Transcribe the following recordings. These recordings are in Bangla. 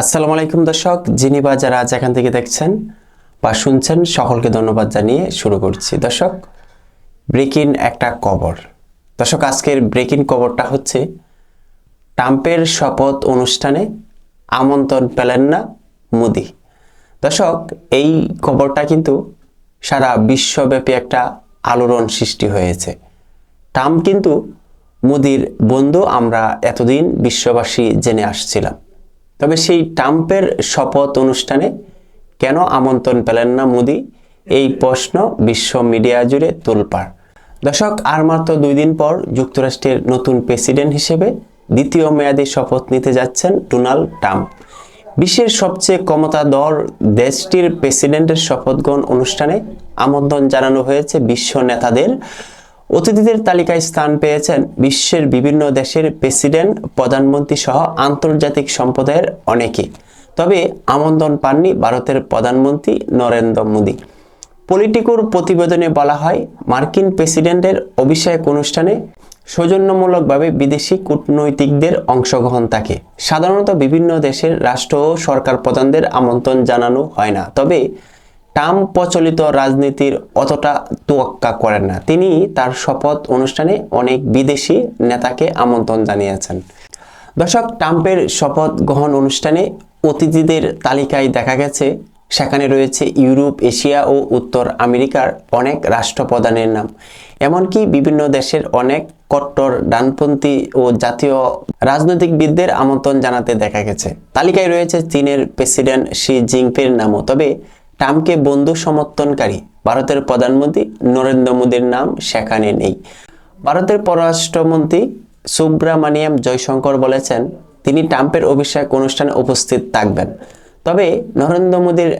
আসসালামু আলাইকুম দর্শক, যিনি বা যারা আজ এখান থেকে দেখছেন বা শুনছেন, সকলকে ধন্যবাদ জানিয়ে শুরু করছি। দর্শক ব্রেকিং একটা কবর। দর্শক, আজকের ব্রেকিং কবরটা হচ্ছে ট্রাম্পের শপথ অনুষ্ঠানে আমন্ত্রণ পেলেন না মোদি। দর্শক, এই খবরটা কিন্তু সারা বিশ্বব্যাপী একটা আলোড়ন সৃষ্টি হয়েছে। ট্রাম্প কিন্তু মোদির বন্ধু, আমরা এতদিন বিশ্ববাসী জেনে আসছিলাম। তবে সেই ট্রাম্পের শপথ অনুষ্ঠানে কেন আমন্ত্রণ পেলেন না মোদি? এই প্রশ্ন বিশ্ব মিডিয়া জুড়ে তোলপাড়। দশক আর মাত্র দুই দিন পর যুক্তরাষ্ট্রের নতুন প্রেসিডেন্ট হিসেবে দ্বিতীয় মেয়াদী শপথ নিতে যাচ্ছেন ডোনাল্ড ট্রাম্প। বিশ্বের সবচেয়ে ক্ষমতা ক্ষমতাধর দেশটির প্রেসিডেন্টের শপথ গ্রহণ অনুষ্ঠানে আমন্ত্রণ জানানো হয়েছে বিশ্ব নেতাদের। অতিথিদের তালিকায় স্থান পেয়েছেন বিশ্বের বিভিন্ন দেশের প্রেসিডেন্ট প্রধানমন্ত্রী সহ আন্তর্জাতিক সম্প্রদায়ের অনেকে তবে আমন্ত্রণ পাননি ভারতের প্রধানমন্ত্রী নরেন্দ্র মোদী। পলিটিকোর প্রতিবেদনে বলা হয়, মার্কিন প্রেসিডেন্টের অভিষেক অনুষ্ঠানে সৌজন্যমূলকভাবে বিদেশি কূটনৈতিকদের অংশগ্রহণ থাকে সাধারণত বিভিন্ন দেশের রাষ্ট্র ও সরকার প্রধানদের আমন্ত্রণ জানানো হয় না। তবে ট্রাম্প প্রচলিত রাজনীতির অতটা তোয়াক্কা করেন না। তিনি তার শপথ অনুষ্ঠানে অনেক বিদেশি নেতাকে আমন্ত্রণ জানিয়েছেন। দর্শক, ট্রাম্পের শপথ গ্রহণ অনুষ্ঠানে অতিথিদের তালিকায় দেখা গেছে, সেখানে রয়েছে ইউরোপ, এশিয়া ও উত্তর আমেরিকার অনেক রাষ্ট্রপ্রধানের নাম। এমনকি বিভিন্ন দেশের অনেক কট্টর, ডানপন্থী ও জাতীয় রাজনৈতিকবিদদের আমন্ত্রণ জানাতে দেখা গেছে। তালিকায় রয়েছে চীনের প্রেসিডেন্ট শি জিনপিংয়ের নামও। তবে ট্রাম্পকে বন্ধু সমর্থনকারী ভারতের প্রধানমন্ত্রী নরেন্দ্র মোদীর নাম সেখানে নেই। ভারতের পররাষ্ট্রমন্ত্রী সুব্রামানিয়াম জয়শঙ্কর বলেছেন, তিনি ট্রাম্পের অভিষেক অনুষ্ঠানে উপস্থিত থাকবেন। তবে নরেন্দ্র মোদীর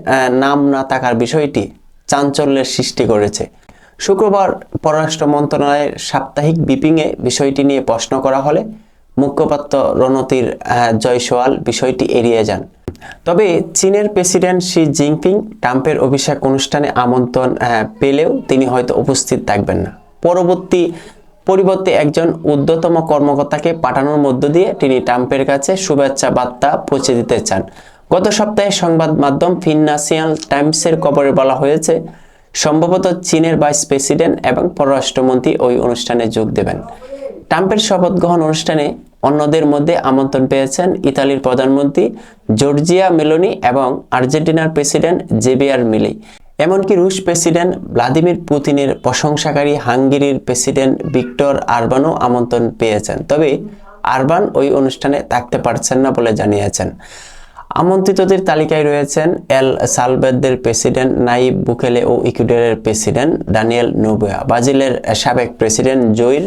নাম না থাকার বিষয়টি চাঞ্চল্যের সৃষ্টি করেছে। শুক্রবার পররাষ্ট্র মন্ত্রণালয়ের সাপ্তাহিক বিপিংয়ে বিষয়টি নিয়ে প্রশ্ন করা হলে মুখপাত্র রণতির জয়সওয়াল বিষয়টি এড়িয়ে যান। তবে চীনের প্রেসিডেন্ট শি জিনপিং ট্রাম্পের অভিষেক অনুষ্ঠানে আমন্ত্রণ পেলেও তিনি হয়তো উপস্থিত থাকবেন না। পরবর্তী পরিবর্তে একজন ঊর্ধ্বতম কর্মকর্তাকে পাঠানোর মধ্য দিয়ে তিনি ট্রাম্পের কাছে শুভেচ্ছা বার্তা পৌঁছে দিতে চান। গত সপ্তাহে সংবাদ মাধ্যম ফিনান্সিয়াল টাইমসের খবরে বলা হয়েছে, সম্ভবত চীনের ভাইস প্রেসিডেন্ট এবং পররাষ্ট্রমন্ত্রী ওই অনুষ্ঠানে যোগ দেবেন। ট্রাম্পের শপথ গ্রহণ অনুষ্ঠানে অন্যদের মধ্যে আমন্ত্রণ পেয়েছেন ইতালির প্রধানমন্ত্রী জর্জিয়া মেলোনি এবং আর্জেন্টিনার প্রেসিডেন্ট জেবিয়ার মিলি। এমনকি রুশ প্রেসিডেন্ট ভ্লাদিমির পুতিনের প্রশংসাকারী হাঙ্গেরির প্রেসিডেন্ট ভিক্টর আরবানও আমন্ত্রণ পেয়েছেন। তবে আরবান ওই অনুষ্ঠানে থাকতে পারছেন না বলে জানিয়েছেন। আমন্ত্রিতদের তালিকায় রয়েছেন এল সালবেদের প্রেসিডেন্ট নাইব বুকেলে ও ইকুয়েডরের প্রেসিডেন্ট ডানিয়েল নোবেয়া। ব্রাজিলের সাবেক প্রেসিডেন্ট জোইল